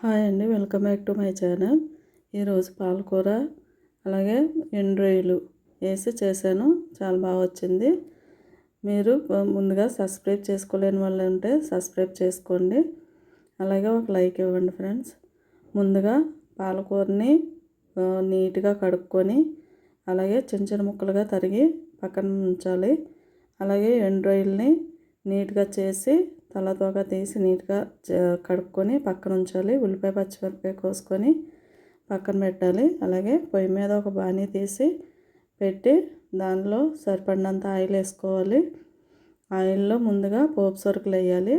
Hi అండి. Welcome back to my channel. ఈరోజు పాలకూర అలాగే ఎండ్రాయిలు వేసి చేశాను. చాలా బాగా వచ్చింది. మీరు ముందుగా సబ్స్క్రైబ్ చేసుకోలేని వాళ్ళు ఉంటే సబ్స్క్రైబ్ చేసుకోండి. అలాగే ఒక లైక్ ఇవ్వండి ఫ్రెండ్స్. ముందుగా పాలకూరని నీట్గా కడుక్కొని అలాగే చిన్న చిన్న ముక్కలుగా తరిగి పక్కన ఉంచాలి. అలాగే ఎండ్రాయిల్ని నీట్గా చేసి తలతోక తీసి నీట్గా కడుక్కొని పక్కన ఉంచాలి. ఉల్లిపాయ పచ్చిమిరపకాయ కోసుకొని పక్కన పెట్టాలి. అలాగే పొయ్యి మీద ఒక బాణీ తీసి పెట్టి దానిలో సరిపడినంత ఆయిల్ వేసుకోవాలి. ఆయిల్లో ముందుగా పోపు సరుకులు వేయాలి.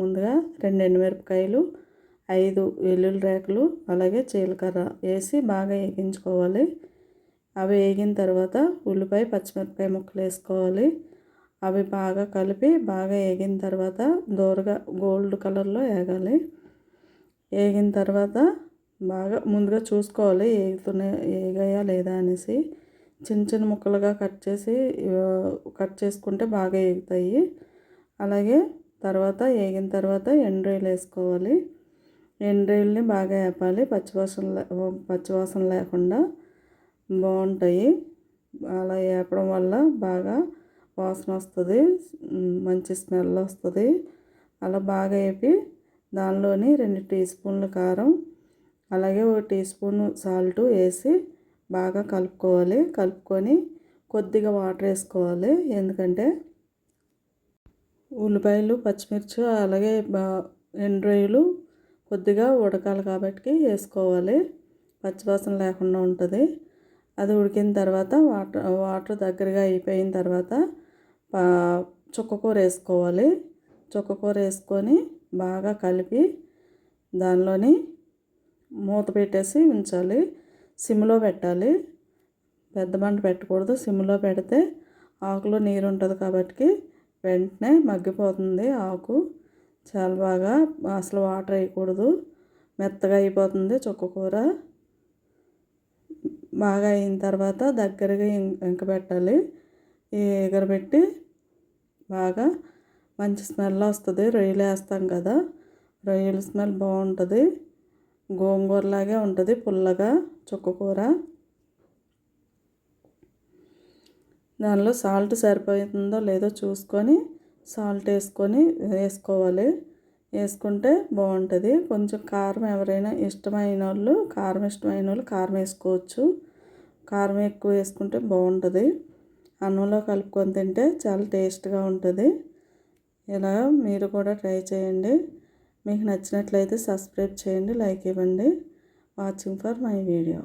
ముందుగా రెండు ఎండుమిరపకాయలు ఐదు వెల్లుల్లి రేకులు అలాగే జీలకర్ర వేసి బాగా వేగించుకోవాలి. అవి వేగిన తర్వాత ఉల్లిపాయ పచ్చిమిరపకాయ ముక్కలు వేసుకోవాలి. అవి బాగా కలిపి బాగా వేగిన తర్వాత దోరగా గోల్డ్ కలర్లో వేగాలి వేగిన తర్వాత బాగా ముందుగా చూసుకోవాలి వేగుతున్నాయి వేగాయా లేదా అనేసి. చిన్న చిన్న ముక్కలుగా కట్ చేసి కట్ చేసుకుంటే బాగా వేగుతాయి అలాగే తర్వాత వేగిన తర్వాత ఎండ్రాయిలు వేసుకోవాలి. ఎండ్రాయిల్ని బాగా వేపాలి పచ్చివాసన పచ్చివాసన లేకుండా బాగుంటాయి. అలా వేపడం వల్ల బాగా వాసన వస్తుంది మంచి స్మెల్ వస్తుంది. అలా బాగా వేపి దానిలోని రెండు టీ స్పూన్ల కారం అలాగే ఒక టీ స్పూన్ సాల్ట్ వేసి బాగా కలుపుకోవాలి. కలుపుకొని కొద్దిగా వాటర్ వేసుకోవాలి. ఎందుకంటే ఉల్లిపాయలు పచ్చిమిర్చి అలాగే ఎండ్రాయిలు కొద్దిగా ఉడకాలి కాబట్టి వేసుకోవాలి. పచ్చివాసన లేకుండా ఉంటుంది. అది ఉడికిన తర్వాత వాటర్ వాటర్ దగ్గరగా అయిపోయిన తర్వాత చుక్కకూర వేసుకోవాలి. చుక్కకూర వేసుకొని బాగా కలిపి దానిలోని మూత పెట్టేసి ఉంచాలి. సిమ్లో పెట్టాలి. పెద్ద మంట పెట్టకూడదు. సిమ్లో పెడితే ఆకులో నీరు ఉంటుంది కాబట్టి వెంటనే మగ్గిపోతుంది ఆకు. చాలా బాగా అసలు వాటర్ వేయకూడదు. మెత్తగా అయిపోతుంది చుక్కకూర బాగా అయిన తర్వాత దగ్గరగా ఇంక పెట్టాలి. ఎగరబెట్టి బాగా మంచి స్మెల్ వస్తుంది. రొయ్యలు వేస్తాం కదా రొయ్యల స్మెల్ బాగుంటుంది. గోంగూరలాగే ఉంటుంది పుల్లగా చుక్కకూర దానిలో సాల్ట్ సరిపోతుందో లేదో చూసుకొని సాల్ట్ వేసుకొని వేసుకోవాలి. వేసుకుంటే బాగుంటుంది. కొంచెం కారం ఎవరైనా ఇష్టమైన వాళ్ళు కారం ఇష్టమైన వాళ్ళు కారం వేసుకోవచ్చు. కారం ఎక్కువ వేసుకుంటే బాగుంటుంది. అన్నంలో కలుపుకొని తింటే చాలా టేస్ట్గా ఉంటుంది. ఇలా మీరు కూడా ట్రై చేయండి. మీకు నచ్చినట్లయితే సబ్స్క్రైబ్ చేయండి లైక్ ఇవ్వండి. Watching for my video.